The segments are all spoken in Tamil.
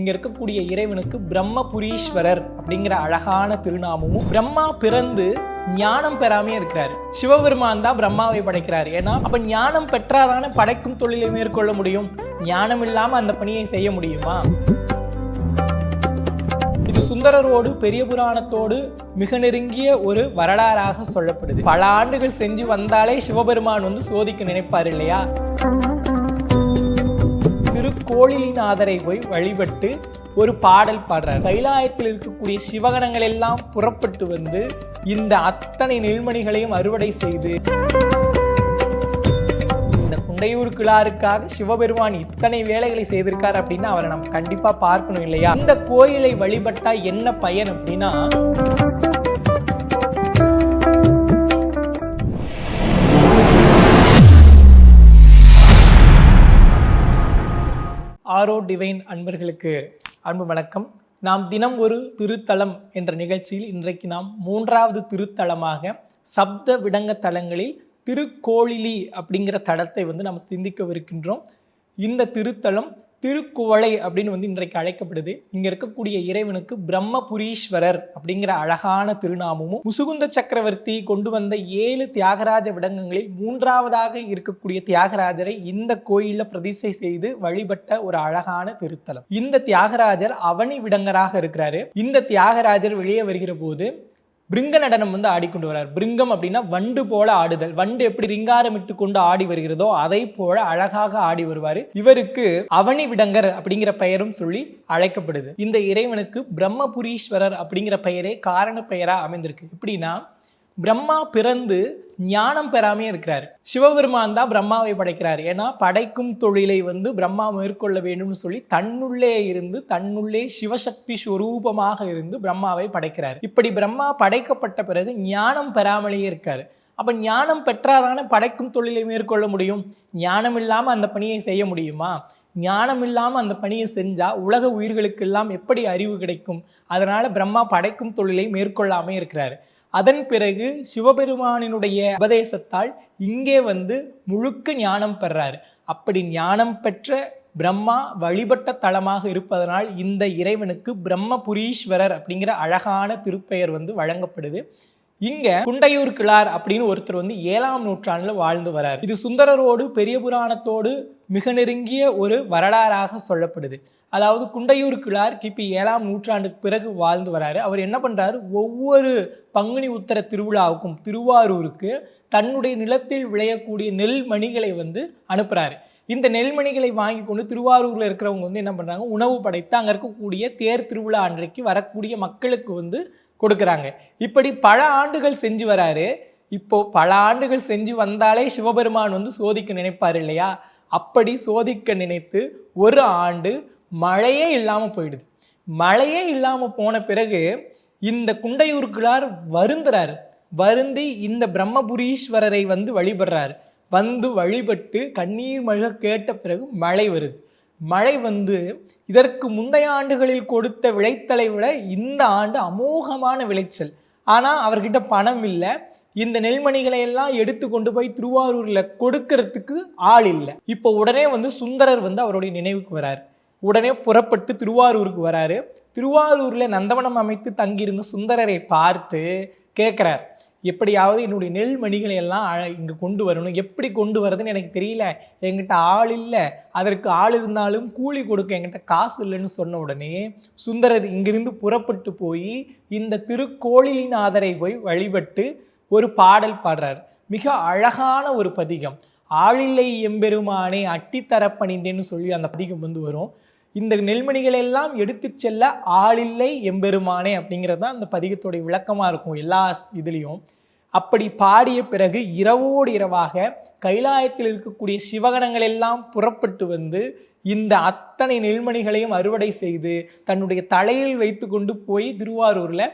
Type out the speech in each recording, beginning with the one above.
இங்கே இருக்கக்கூடிய இறைவனுக்கு பிரம்மபுரீஸ்வரர் அப்படிங்கிற அழகான திருநாமமும் பிரம்மா பிறந்து ஞானம் பெறாமே இருக்கிறாரு. சிவபெருமான் தான் பிரம்மாவை படைக்கிறார். ஏன்னா அப்ப ஞானம் பெற்றாதானே படைக்கும் தொழிலை மேற்கொள்ள முடியும்? ஞானம் இல்லாம அந்த பணியை செய்ய முடியுமா? இது சுந்தரரோடு பெரிய புராணத்தோடு மிக நெருங்கிய ஒரு வரலாறாக சொல்லப்படுது. பல ஆண்டுகள் செஞ்சு வந்தாலே சிவபெருமான் வந்து சோதிக்க நினைப்பார் இல்லையா? திருக்கோளிலிநாதரை போய் வழிபட்டு ஒரு பாடல் பாடுறார். கைலாயத்தில் இருக்கக்கூடிய சிவகணங்கள் எல்லாம் புறப்பட்டு வந்து இந்த அத்தனை நெல்மணிகளையும் அறுவடை செய்து இந்த குண்டையூர் கிளாருக்காக சிவபெருமான் இத்தனை வேலைகளை செய்திருக்கார் அப்படின்னா அவரை நம்ம கண்டிப்பா பார்க்கணும் இல்லையா? இந்த கோயிலை வழிபட்டா என்ன பயன் அப்படின்னா ஹலோ டிவைன் அன்பர்களுக்கு அன்பு வணக்கம். நாம் தினம் ஒரு திருத்தலம் என்ற நிகழ்ச்சியில் இன்றைக்கு நாம் மூன்றாவது திருத்தலமாக சப்த விடங்க தலங்களில் திருக்கோளிலி அப்படிங்கிற தடத்தை வந்து நம்ம சிந்திக்கவிருக்கின்றோம். இந்த திருத்தலம் திருக்குவளை அப்படின்னு வந்து இன்றைக்கு அழைக்கப்படுது. இங்க இருக்கக்கூடிய இறைவனுக்கு பிரம்மபுரீஸ்வரர் அப்படிங்கிற அழகான திருநாமமும் முசுகுந்த சக்கரவர்த்தி கொண்டு வந்த ஏழு தியாகராஜ விடங்கங்களில் மூன்றாவதாக இருக்கக்கூடிய தியாகராஜரை இந்த கோயிலில் பிரதிஷ்டை செய்து வழிபட்ட ஒரு அழகான திருத்தலம். இந்த தியாகராஜர் அவனி விடங்கராக இருக்கிறாரு. இந்த தியாகராஜர் வெளியே வருகிற போது பிருங்க நடனம் வந்து ஆடிக்கொண்டு வர்றார் பிருங்கம் அப்படின்னா வண்டு போல ஆடுதல். வண்டு எப்படி ரிங்காரமிட்டு கொண்டு ஆடி வருகிறதோ அதை போல அழகாக ஆடி வருவார். இவருக்கு அவனி விடங்கர் அப்படிங்கிற பெயரும் சொல்லி அழைக்கப்படுது. இந்த இறைவனுக்கு பிரம்மபுரீஸ்வரர் அப்படிங்கிற பெயரே காரண பெயரா அமைந்திருக்கு. எப்படின்னா பிரம்மா பிறந்து ஞானம் பெறாமே இருக்கிறார். சிவபெருமான் தான் பிரம்மாவை படைக்கிறார். ஏன்னா படைக்கும் தொழிலை வந்து பிரம்மா மேற்கொள்ள வேண்டும்னு சொல்லி தன்னுள்ளே இருந்து தன்னுள்ளே சிவசக்தி ஸ்வரூபமாக இருந்து பிரம்மாவை படைக்கிறார். இப்படி பிரம்மா படைக்கப்பட்ட பிறகு ஞானம் பெறாமலேயே இருக்கார். அப்போ ஞானம் பெற்றாதான படைக்கும் தொழிலை மேற்கொள்ள முடியும்? ஞானம் இல்லாமல் அந்த பணியை செய்ய முடியுமா? ஞானம் இல்லாமல் அந்த பணியை செஞ்சால் உலக உயிர்களுக்கெல்லாம் எப்படி அறிவு கிடைக்கும்? அதனால் பிரம்மா படைக்கும் தொழிலை மேற்கொள்ளாமல் இருக்கிறாரு. அதன் பிறகு சிவபெருமானினுடைய உபதேசத்தால் இங்கே வந்து முழுக்க ஞானம் பெறாரு. அப்படி ஞானம் பெற்ற பிரம்மா வழிபட்ட தலமாக இருப்பதனால் இந்த இறைவனுக்கு பிரம்மபுரீஸ்வரர் அப்படிங்கிற அழகான திருப்பெயர் வந்து வழங்கப்படுது. இங்க குண்டையூர் கிளார் அப்படின்னு ஒருத்தர் வந்து ஏழாம் நூற்றாண்டுல வாழ்ந்து வரார். இது சுந்தரரோடு பெரிய புராணத்தோடு மிக நெருங்கிய ஒரு வரலாறாக சொல்லப்படுது. அதாவது குண்டையூர் கிளார் கிபி ஏழாம் நூற்றாண்டுக்கு பிறகு வாழ்ந்து வராரு. அவர் என்ன பண்றாரு? ஒவ்வொரு பங்குனி உத்தர திருவிழாவுக்கும் திருவாரூருக்கு தன்னுடைய நிலத்தில் விளையக்கூடிய நெல் மணிகளை வந்து அனுப்புறாரு. இந்த நெல்மணிகளை வாங்கி கொண்டு திருவாரூரில் இருக்கிறவங்க வந்து என்ன பண்ணுறாங்க உணவு படைத்து அங்கே இருக்கக்கூடிய தேர் திருவிழா அன்றைக்கு வரக்கூடிய மக்களுக்கு வந்து கொடுக்குறாங்க. இப்படி பல ஆண்டுகள் செஞ்சு வராரு. இப்போ பல ஆண்டுகள் செஞ்சு வந்தாலே சிவபெருமான் வந்து சோதிக்க நினைப்பார் இல்லையா? அப்படி சோதிக்க நினைத்து ஒரு ஆண்டு மழையே இல்லாமல் போயிடுது. மழையே இல்லாமல் போன பிறகு இந்த குண்டையூருக்குள்ளார் வருந்துறாரு. வருந்தி இந்த பிரம்மபுரீஸ்வரரை வந்து வழிபடுறாரு. வந்து வழிபட்டு கண்ணீர் மழை கேட்ட பிறகு மழை வருது. மழை வந்து இதற்கு முந்தைய ஆண்டுகளில் கொடுத்த விளைத்தலை விட இந்த ஆண்டு அமோகமான விளைச்சல். ஆனால் அவர்கிட்ட பணம் இல்லை. இந்த நெல்மணிகளை எல்லாம் எடுத்து கொண்டு போய் திருவாரூரில் கொடுக்கறதுக்கு ஆள் இல்லை. இப்போ உடனே வந்து சுந்தரர் வந்து அவருடைய நினைவுக்கு வராரு. உடனே புறப்பட்டு திருவாரூருக்கு வராரு. திருவாரூரில் நந்தவனம் அமைத்து தங்கியிருந்த சுந்தரரை பார்த்து கேட்குறார் எப்படியாவது என்னுடைய நெல் மணிகளை எல்லாம் அழ- கொண்டு வரணும். எப்படி கொண்டு வரதுன்னு எனக்கு தெரியல. என்கிட்ட ஆள் இல்லை. அதற்கு ஆள் இருந்தாலும் கூலி கொடுக்க என்கிட்ட காசு இல்லைன்னு சொன்ன உடனே சுந்தரர் இங்கிருந்து புறப்பட்டு போய் இந்த திருக்கோளிலிநாதரை போய் வழிபட்டு ஒரு பாடல் பாடுறார். மிக அழகான ஒரு பதிகம். ஆளில்லை எம்பெருமானே அட்டித்தரப்பணிந்தேன்னு சொல்லி அந்த பதிகம் வந்து வரும். இந்த நெல்மணிகளை எல்லாம் எடுத்து செல்ல ஆளில்லை எம்பெருமானே அப்படிங்கிறது தான் அந்த பதிகத்துடைய விளக்கமாக இருக்கும் எல்லா இதுலேயும். அப்படி பாடிய பிறகு இரவோடு இரவாக கைலாயத்தில் இருக்கக்கூடிய சிவகணங்கள் எல்லாம் புறப்பட்டு வந்து இந்த அத்தனை நெல்மணிகளையும் அறுவடை செய்து தன்னுடைய தலையில் வைத்து கொண்டு போய் திருவாரூரில்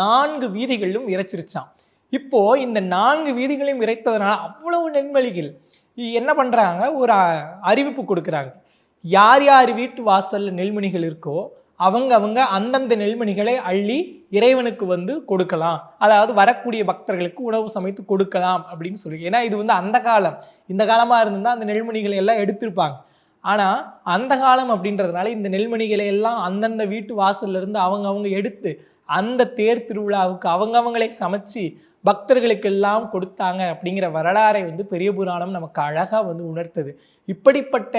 நான்கு வீதிகளிலும் இறைச்சிருச்சான் இப்போ இந்த நான்கு வீதிகளையும் இறைத்ததுனால அவ்வளவு நெல்மணிகள். என்ன பண்ணுறாங்க ஒரு அறிவிப்பு கொடுக்குறாங்க. யார் யார் வீட்டு வாசலில் நெல்மணிகள் இருக்கோ அவங்க அவங்க அந்தந்த நெல்மணிகளை அள்ளி இறைவனுக்கு வந்து கொடுக்கலாம். அதாவது வரக்கூடிய பக்தர்களுக்கு உணவு சமைத்து கொடுக்கலாம் அப்படின்னு சொல்லி ஏன்னா இது வந்து அந்த காலம். இந்த காலமாக இருந்தால் அந்த நெல்மணிகளை எல்லாம் எடுத்திருப்பாங்க. ஆனால் அந்த காலம் அப்படின்றதுனால இந்த நெல்மணிகளை எல்லாம் அந்தந்த வீட்டு வாசல்ல இருந்து அவங்க அவங்க எடுத்து அந்த தேர் திருவிழாவுக்கு அவங்கவங்களே சமைச்சு பக்தர்களுக்கெல்லாம் கொடுத்தாங்க அப்படிங்கிற வரலாறை வந்து பெரிய புராணம் நமக்கு அழகாக வந்து உணர்த்தது. இப்படிப்பட்ட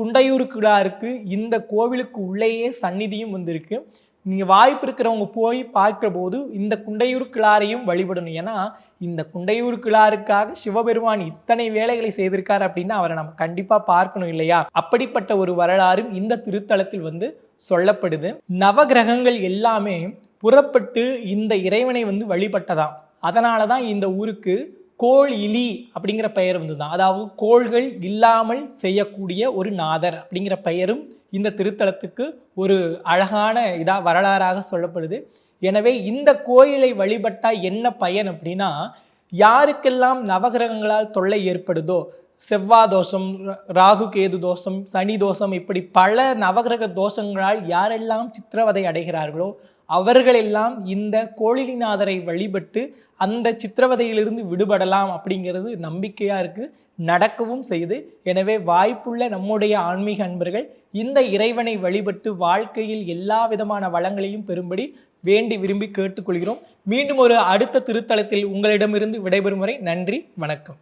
குண்டையூர் கிழாருக்கு இந்த கோவிலுக்கு உள்ளேயே சந்நிதியும் வந்திருக்கு. நீங்கள் வாய்ப்பு இருக்கிறவங்க போய் பார்க்குற போது இந்த குண்டையூர் கிளாரையும் வழிபடணும். ஏன்னா இந்த குண்டையூர் கிளாருக்காக சிவபெருமான் இத்தனை வேலைகளை செய்திருக்கார் அப்படின்னா அவரை நம்ம கண்டிப்பாக பார்க்கணும் இல்லையா? அப்படிப்பட்ட ஒரு வரலாறும் இந்த திருத்தலத்தில் வந்து சொல்லப்படுது. நவகிரகங்கள் எல்லாமே புறப்பட்டு இந்த இறைவனை வந்து வழிபட்டதாம். அதனால தான் இந்த ஊருக்கு கோள் இலி அப்படிங்கிற பெயர் வந்துதான் அதாவது கோள்கள் இல்லாமல் செய்யக்கூடிய ஒரு நாதர் அப்படிங்கிற பெயரும் இந்த திருத்தலத்துக்கு ஒரு அழகான இதாக வரலாறாக சொல்லப்படுது. எனவே இந்த கோயிலை வழிபட்டால் என்ன பயன் அப்படின்னா யாருக்கெல்லாம் நவகிரகங்களால் தொல்லை ஏற்படுதோ செவ்வாய் தோஷம் ராகு கேது தோஷம் சனி தோஷம் இப்படி பல நவகிரக தோஷங்களால் யாரெல்லாம் சித்திரவதை அடைகிறார்களோ அவர்களெல்லாம் இந்த கோழிலிநாதரை வழிபட்டு அந்த சித்திரவதையிலிருந்து விடுபடலாம் அப்படிங்கிறது நம்பிக்கையாக இருக்குது நடக்கவும் செய்யுது எனவே வாய்ப்புள்ள நம்முடைய ஆன்மீக அன்பர்கள் இந்த இறைவனை வழிபட்டு வாழ்க்கையில் எல்லா விதமான வளங்களையும் பெறும்படி வேண்டி விரும்பி கேட்டுக்கொள்கிறோம். மீண்டும் ஒரு அடுத்த திருத்தலத்தில் உங்களிடமிருந்து விடைபெறும் வரை நன்றி வணக்கம்.